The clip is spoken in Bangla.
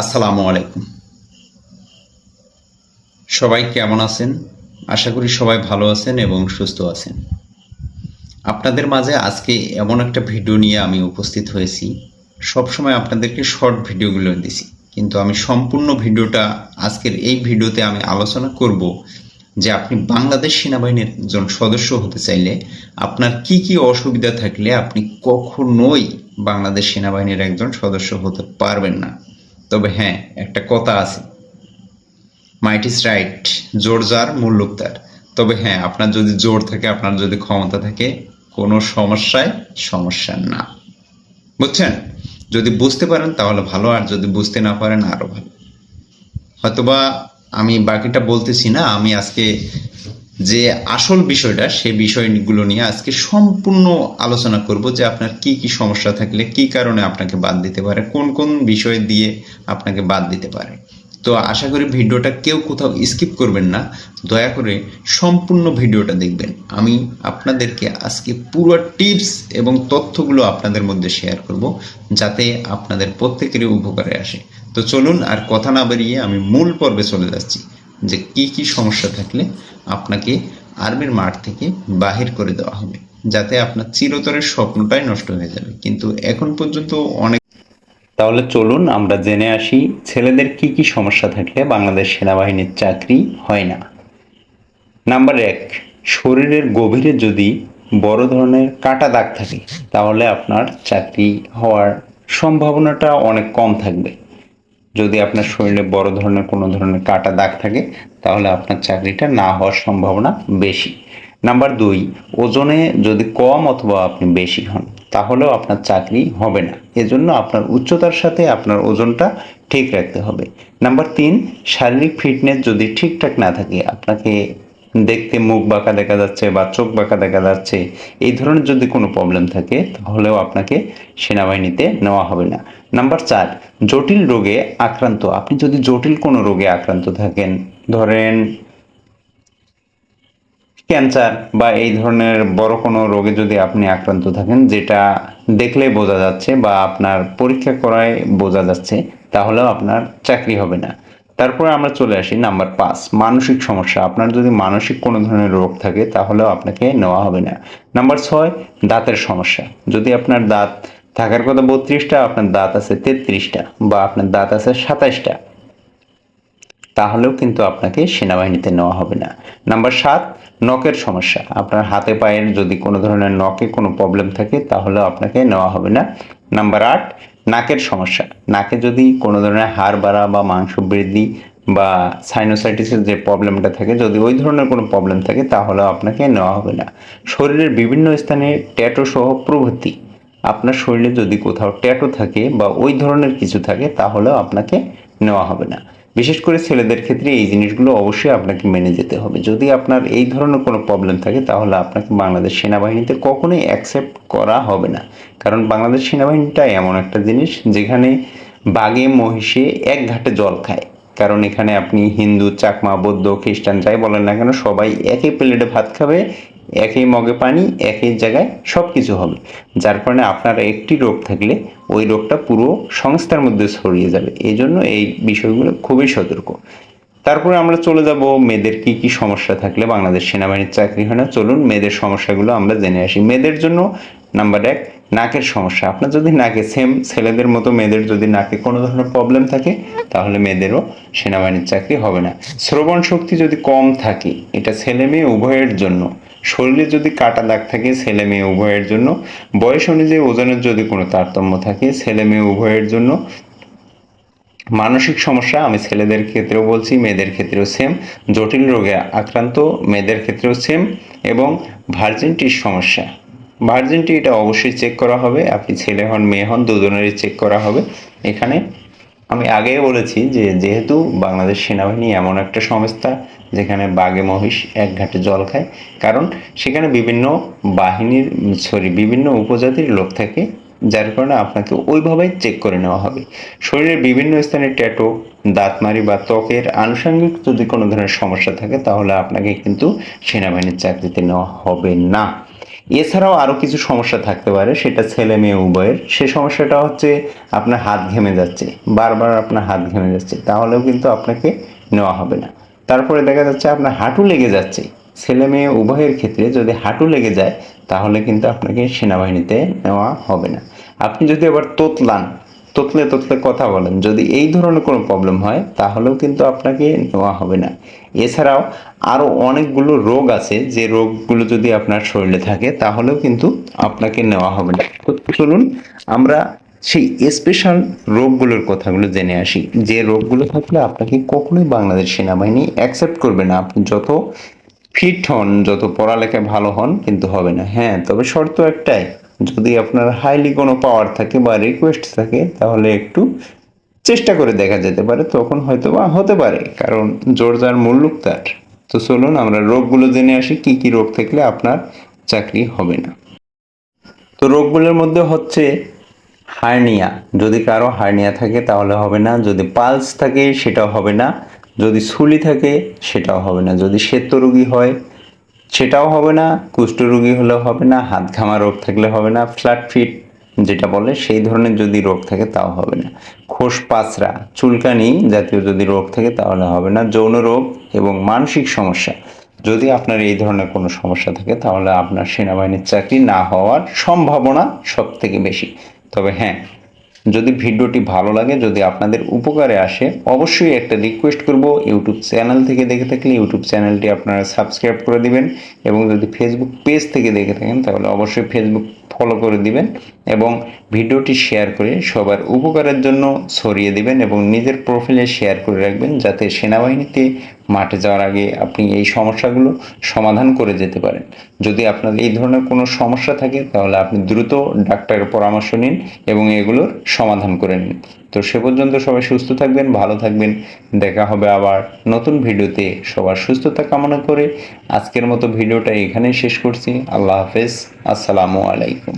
আসসালামু আলাইকুম। সবাই কেমন আছেন? আশা করি সবাই ভালো আছেন এবং সুস্থ আছেন। আপনাদের মাঝে আজকে এমন একটা ভিডিও নিয়ে আমি উপস্থিত হয়েছি। সবসময় আপনাদেরকে শর্ট ভিডিওগুলো দিছি, কিন্তু আমি সম্পূর্ণ ভিডিওটা আজকের এই ভিডিওতে আমি আলোচনা করব যে আপনি বাংলাদেশ সেনাবাহিনীর একজন সদস্য হতে চাইলে আপনার কি কি অসুবিধা থাকলে আপনি কখনোই বাংলাদেশ সেনাবাহিনীর একজন সদস্য হতে পারবেন না। তবে হ্যাঁ একটা কথা আছে। মাইট ইস রাইট জোর যার, মূল্যক তার। তবে হ্যাঁ আপনার যদি জোর থাকে, আপনার যদি ক্ষমতা থাকে, কোনো সমস্যায় সমস্যা না। বুঝছেন? যদি বুঝতে পারেন, তাহলে ভালো, আর যদি বুঝতে না পারেন, আরও ভালো। হয়তোবা আমি বাকিটা বলতেছি না, আমি আজকে যে আসল বিষয়টা সেই বিষয়গুলো নিয়ে আজকে সম্পূর্ণ আলোচনা করব যে আপনার কি কি সমস্যা থাকলে, কি কারণে আপনাকে বাদ দিতে পারে, কোন কোন বিষয় দিয়ে আপনাকে বাদ দিতে পারে। তো আশা করি ভিডিওটা কেউ কোথাও স্কিপ করবেন না। দয়া করে সম্পূর্ণ ভিডিওটা দেখবেন। আমি আপনাদেরকে আজকে পুরো টিপস এবং তথ্যগুলো আপনাদের মধ্যে শেয়ার করব, যাতে আপনাদের প্রত্যেকেরই উপকারে আসে। তো চলুন আর কথা না বেরিয়ে আমি মূল পর্বে চলে যাচ্ছি। যে কি কি সমস্যা থাকলে আপনাকে আর্মির মাঠ থেকে বাহির করে দেওয়া হবে, যাতে আপনার চিরতরের স্বপ্নটাই নষ্ট হয়ে যাবে। কিন্তু এখন পর্যন্ত অনেক তাহলে চলুন আমরা জেনে আসি, ছেলেদের কি কি সমস্যা থাকলে বাংলাদেশ সেনাবাহিনীর চাকরি হয় না। নাম্বার এক, শরীরের গভীরে যদি বড় ধরনের কাটা দাগ থাকে, তাহলে আপনার চাকরি হওয়ার সম্ভাবনাটা অনেক কম থাকবে। যদি আপনার শরীরে বড় ধরনের কোনো ধরনের কাটা দাগ থাকে, তাহলে আপনার চাকরিটা না হওয়ার সম্ভাবনা বেশি। নাম্বার দুই, ওজনে যদি কম অথবা আপনি বেশি হন, তাহলেও আপনার চাকরি হবে না। এজন্য আপনার উচ্চতার সাথে আপনার ওজনটা ঠিক রাখতে হবে। নাম্বার তিন, শারীরিক ফিটনেস যদি ঠিকঠাক না থাকে, আপনাকে দেখতে মুখ বাঁকা দেখা যাচ্ছে বা চোখ বাঁকা দেখা যাচ্ছে, এই ধরনের যদি কোনো প্রবলেম থাকে, তাহলেও আপনাকে সেনাবাহিনীতে নেওয়া হবে না। নাম্বার চার, জটিল রোগে আক্রান্ত। আপনি যদি জটিল কোনো রোগে আক্রান্ত থাকেন, ধরেন ক্যান্সার বা এই ধরনের বড় কোনো রোগে যদি আপনি আক্রান্ত থাকেন, যেটা দেখলে বোঝা যাচ্ছে বা আপনার পরীক্ষা করায় বোঝা যাচ্ছে, তাহলেও আপনার চাকরি হবে না। তারপরে আমরা চলে আসি নাম্বার পাঁচ, মানসিক সমস্যা। আপনার যদি মানসিক কোনো ধরনের রোগ থাকে, তাহলেও আপনাকে নেওয়া হবে না। নাম্বার ছয়, দাঁতের সমস্যা। যদি আপনার দাঁত থাকার কথা বত্রিশটা, আপনার দাঁত আছে তেত্রিশটা বা আপনার দাঁত আছে সাতাইশটা, তাহলেও কিন্তু আপনাকে সেনাবাহিনীতে নেওয়া হবে না। নাম্বার সাত, নখের সমস্যা। আপনার হাতে পায়ের যদি কোনো ধরনের নখে কোনো প্রবলেম থাকে, তাহলেও আপনাকে নেওয়া হবে না। নাম্বার আট নাকের সমস্যা। নাকে যদি কোনো ধরনের হাড় বাড়া বা মাংস বৃদ্ধি বা সাইনোসাইটিসের যে প্রবলেমটা থাকে, যদি ওই ধরনের কোনো প্রবলেম থাকে তাহলেও আপনাকে নেওয়া হবে না। শরীরের বিভিন্ন স্থানে ট্যাটো সহ প্রভৃতি। আপনার শরীরে যদি কোথাও ট্যাটো থাকে বা ওই ধরনের কিছু থাকে, তাহলেও আপনাকে নেওয়া হবে না। বিশেষ করে ছেলেদের ক্ষেত্রে এই জিনিসগুলো অবশ্যই আপনাকে মেনে যেতে হবে। যদি আপনার এই ধরনের কোনো প্রবলেম থাকে, তাহলে আপনাকে বাংলাদেশ সেনাবাহিনীতে কখনোই অ্যাকসেপ্ট করা হবে না। কারণ বাংলাদেশ সেনাবাহিনীটা এমন একটা জিনিস, যেখানে বাঘে, মহিষে এক ঘাটে জল খায়। কারণ এখানে আপনি হিন্দু, চাকমা, বৌদ্ধ, খ্রিস্টান, যাই বলেন না কেন, সবাই একই প্লেটে ভাত খাবে একই মগে পানি, একই জায়গায় সব কিছু হবে। যার কারণে আপনার একটি রোগ থাকলে ওই রোগটা পুরো সংস্থার মধ্যে ছড়িয়ে যাবে। এই জন্য এই বিষয়গুলো খুবই সতর্ক। তারপরে আমরা চলে যাব মেয়েদের কি কি সমস্যা থাকলে বাংলাদেশ সেনাবাহিনীর চাকরি হয় না। চলুন মেয়েদের সমস্যাগুলো আমরা জেনে আসি। মেয়েদের জন্য নাম্বার এক, নাকের সমস্যা। আপনার যদি নাকে সেম ছেলেদের মতো মেয়েদের যদি নাকে কোনো ধরনের প্রবলেম থাকে, তাহলে মেয়েদেরও সেনাবাহিনীর চাকরি হবে না। শ্রবণ শক্তি যদি কম থাকে, এটা ছেলে মেয়ে উভয়ের জন্য। শরীরে যদি কাটা দাগ থাকে ছেলে মেয়ে উভয়ের জন্য, বয়স অনুযায়ী ওজনের যদি কোনো তারতম্য থাকে ছেলে মেয়ে উভয়ের জন্য, মানসিক সমস্যা, আমি ছেলেদের ক্ষেত্রেও বলছি, মেয়েদের ক্ষেত্রেও সেম জটিল রোগে আক্রান্ত, মেয়েদের ক্ষেত্রেও সেম এবং ভার্জিনটির সমস্যা। ভার্জিনটি এটা অবশ্যই চেক করা হবে, আপনি ছেলে হন, মেয়ে হন, দুজনেরই চেক করা হবে। এখানে আমি আগেই বলেছি যে যেহেতু বাংলাদেশ সেনাবাহিনী এমন একটা সংস্থা যেখানে বাঘে মহিষ এক ঘাটে জল খায়, কারণ সেখানে বিভিন্ন বাহিনীর সরি বিভিন্ন উপজাতির লোক থাকে, যার কারণে আপনাকে ওইভাবেই চেক করে নেওয়া হবে। শরীরের বিভিন্ন স্থানে ট্যাটো, দাঁতমারি বা ত্বকের আনুষঙ্গিক যদি কোনো ধরনের সমস্যা থাকে, তাহলে আপনাকে কিন্তু সেনাবাহিনীর চাকরিতে নেওয়া হবে না। এছাড়াও আরও কিছু সমস্যা থাকতে পারে, সেটা ছেলে মেয়ে উভয়ের। সে সমস্যাটা হচ্ছে আপনার হাত ঘেমে যাচ্ছে, বারবার আপনার হাত ঘেমে যাচ্ছে, তাহলেও কিন্তু আপনাকে নেওয়া হবে না। তারপরে দেখা যাচ্ছে আপনার হাঁটু লেগে যাচ্ছে। ছেলে মেয়ে উভয়ের ক্ষেত্রে যদি হাঁটু লেগে যায়, তাহলে কিন্তু আপনাকে সেনাবাহিনীতে নেওয়া হবে না। আপনি যদি আবার তোতলান তোতলে তোতলে কথা বলেন। যদি এই ধরনের কোনো প্রবলেম হয়, তাহলেও কিন্তু আপনাকে নেওয়া হবে না। এছাড়াও আরও অনেকগুলো রোগ আছে, যে রোগগুলো যদি আপনার শরীরে থাকে, তাহলেও কিন্তু আপনাকে নেওয়া হবে না। চলুন আমরা সেই স্পেশাল রোগগুলোর কথাগুলো জেনে আসি। যে রোগগুলো থাকলে আপনাকে কখনোই বাংলাদেশ সেনাবাহিনী অ্যাকসেপ্ট করবে না। আপনি যত ফিট হন, যত পড়ালেখায় ভালো হন, কিন্তু হবে না। হ্যাঁ তবে শর্ত একটাই যদি আপনার হাইলি কোনো পাওয়ার থাকে বা রিকোয়েস্ট থাকে, তাহলে একটু চেষ্টা করে দেখা যেতে পারে, তখন হয়তো বা হতে পারে। কারণ জোর যার মুল্লুক তার। তো চলুন আমরা রোগগুলো জেনে আসি, কি কি রোগ থাকলে আপনার চাকরি হবে না। তো রোগগুলোর মধ্যে হচ্ছে হার্নিয়া। যদি কারও হার্নিয়া থাকে, তাহলে হবে না। যদি পালস থাকে, সেটাও হবে না। যদি সুলি থাকে, সেটাও হবে না। যদি শ্বেত রোগী হয় সেটাও হবে না কুষ্ঠরোগী হলেও হবে না, হাত ঘামা রোগ থাকলে হবে না ফ্ল্যাট ফিট যেটা বলে সেই ধরনের যদি রোগ থাকে তাও হবে না। খোস পাচরা চুলকানি জাতীয় যদি রোগ থাকে তাহলে হবে না। যৌন রোগ এবং মানসিক সমস্যা, যদি আপনার এই ধরনের কোনো সমস্যা থাকে তাহলে আপনার সেনাবাহিনীর চাকরি না হওয়ার সম্ভাবনা সব থেকে বেশি। তবে হ্যাঁ যদি ভিডিওটি ভালো লাগে, যদি আপনাদের উপকারে আসে, অবশ্যই একটা রিকোয়েস্ট করব ইউটিউব চ্যানেল থেকে দেখে থাকলে ইউটিউব চ্যানেলটি আপনারা সাবস্ক্রাইব করে দিবেন এবং যদি ফেসবুক পেজ থেকে দেখে থাকেন, তাহলে অবশ্যই ফেসবুক ফলো করে দিবেন এবং ভিডিওটি শেয়ার করে সবার উপকারের জন্য ছড়িয়ে দিবেন এবং নিজের প্রোফাইলে শেয়ার করে রাখবেন যাতে সেনাবাহিনীতে মাঠে যাওয়ার আগে আপনি এই সমস্যাগুলো সমাধান করে যেতে পারেন। যদি আপনার এই ধরনের কোনো সমস্যা থাকে, তাহলে আপনি দ্রুত ডাক্তারের পরামর্শ নিন এবং এগুলোর সমাধান করে নিন। তো সে পর্যন্ত সবাই সুস্থ থাকবেন, ভালো থাকবেন। দেখা হবে আবার নতুন ভিডিওতে। সবার সুস্থতা কামনা করে আজকের মতো ভিডিওটা এখানেই শেষ করছি। আল্লাহ হাফেজ। আসসালামু আলাইকুম।